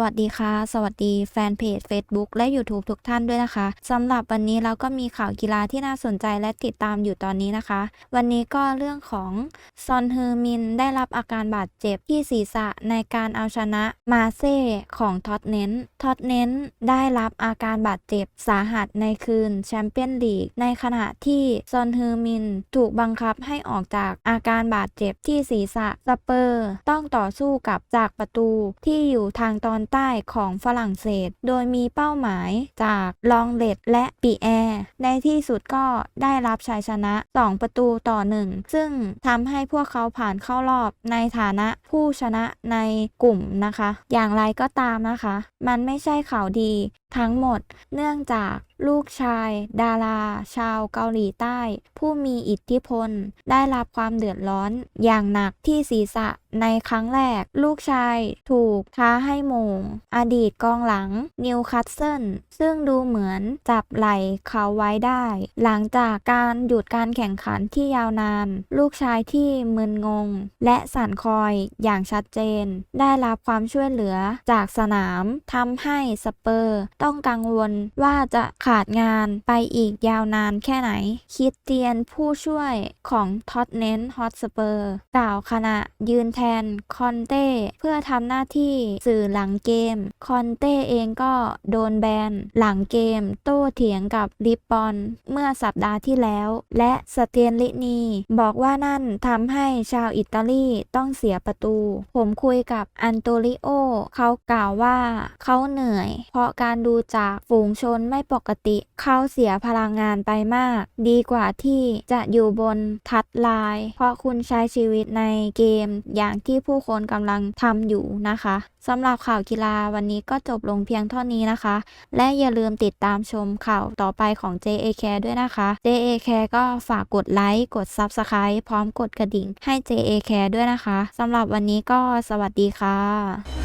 วัสดีค่ะ สวัสดีแฟนเพจ Facebook และ YouTube ทุกท่านด้วยนะคะสำหรับวันนี้เราก็มีข่าวกีฬาที่น่าสนใจและติดตามอยู่ตอนนี้นะคะ วันนี้ก็เรื่องของซอนเฮือมินได้รับอาการบาดเจ็บที่ศีรษะในการเอาชนะมาเซ่ของท็อตเนนท็อตเนนได้รับอาการบาดเจ็บสาหัสในคืนแชมเปี้ยนลีกในขณะที่ซอนเฮือมินถูกบังคับให้ออกจากอาการบาดเจ็บที่ศีรษะสเปอร์ ต้องต่อสู้กับจากประตูที่อยู่ทางตอนใต้ของฝรั่งเศส โดยมีเป้าหมายจากลองเลดและปีแอร์ ในที่สุดก็ได้รับชัยชนะ 2 ประตูต่อ 1 ซึ่งทำให้พวกเขาผ่านเข้ารอบในฐานะผู้ชนะในกลุ่มนะคะ อย่างไรก็ตามนะคะ มันไม่ใช่ข่าวดี ทั้งหมด เนื่องจากลูกชาย ดารา ชาวเกาหลีใต้ ผู้มีอิทธิพล ได้รับความเดือดร้อนอย่างหนักที่ศีรษะในครั้งแรก ลูกชายถูกท้าให้โมง อดีตกองหลัง นิวคาสเซิล ซึ่งดูเหมือนจับไหล่เขาไว้ได้ หลังจากการหยุดการแข่งขันที่ยาวนาน ลูกชายที่มึนงง และสั่นคลอยอย่างชัดเจน ได้รับความช่วยเหลือจากสนามทำให้สเปอร์ต้องกังวลว่าจะขาดงานไปอีกยาวนานแค่ไหน คิดเตียนผู้ช่วยของท็อตเนนฮอตสเปอร์กล่าวขณะยืนแทนคอนเต้เพื่อทำหน้าที่สื่อหลังเกม คอนเต้เองก็โดนแบนหลังเกม โต้เถียงกับลิปปอน เมื่อสัปดาห์ที่แล้ว และสเตียนลินี บอกว่านั่นทำให้ชาวอิตาลีต้องเสียประตู ผมคุยกับอันโตลิโอ เขากล่าวว่าเขาเหนื่อย เพราะการดูดูจากฝูงชนไม่ปกติ เขาเสียพลังงานไปมาก ดีกว่าที่จะอยู่บนทัดลาย เพราะคุณใช้ชีวิตในเกมอย่างที่ผู้คนกำลังทำอยู่นะคะสำหรับข่าวกีฬาวันนี้ก็จบลงเพียงเท่านี้นะคะ และอย่าลืมติดตามชมข่าวต่อไปของ JA Care ด้วยนะคะ JA Care ก็ฝากกดไลค์ กด Subscribe พร้อมกดกระดิ่งให้ JA Care ด้วยนะคะสำหรับวันนี้ก็สวัสดีค่ะ